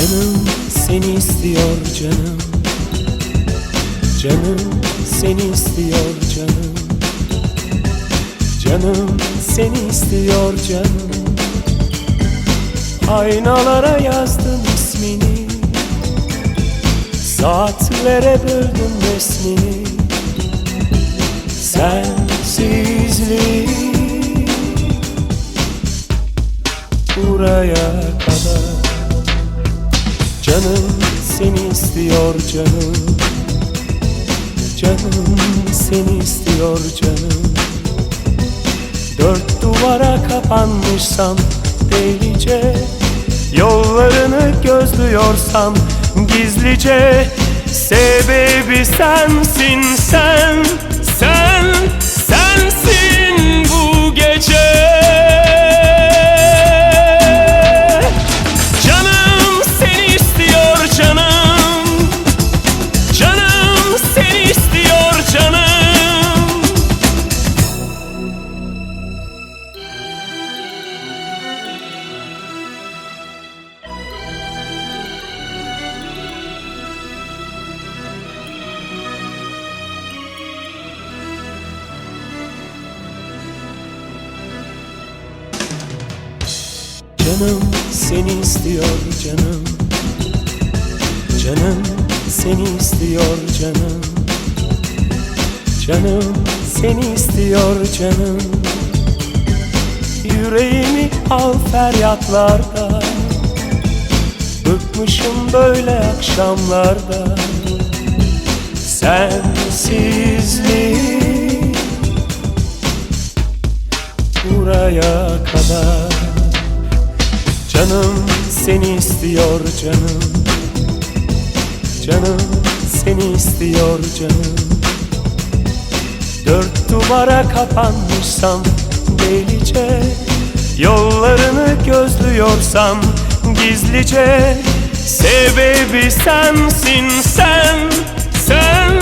Canım seni istiyor canım. Canım seni istiyor canım. Canım seni istiyor canım. Aynalara yazdım ismini. Saatlere böldüm resmini. Sensizlik Buraya kadar Canım seni istiyor canım. Canım seni istiyor canım. Dört duvara kapanmışsam delice Yollarını gözlüyorsam gizlice. Sebebi sensin sen, sen, Canım seni istiyor canım. Canım seni istiyor canım. Canım seni istiyor canım. Yüreğimi al feryatlarda. Bıkmışım böyle akşamlarda. Sensizlik Buraya kadar Canım seni istiyor canım. Canım seni istiyor canım. Dört duvara kapanmışsam delice Yollarını gözlüyorsam gizlice. Sebebi sensin sen, sen,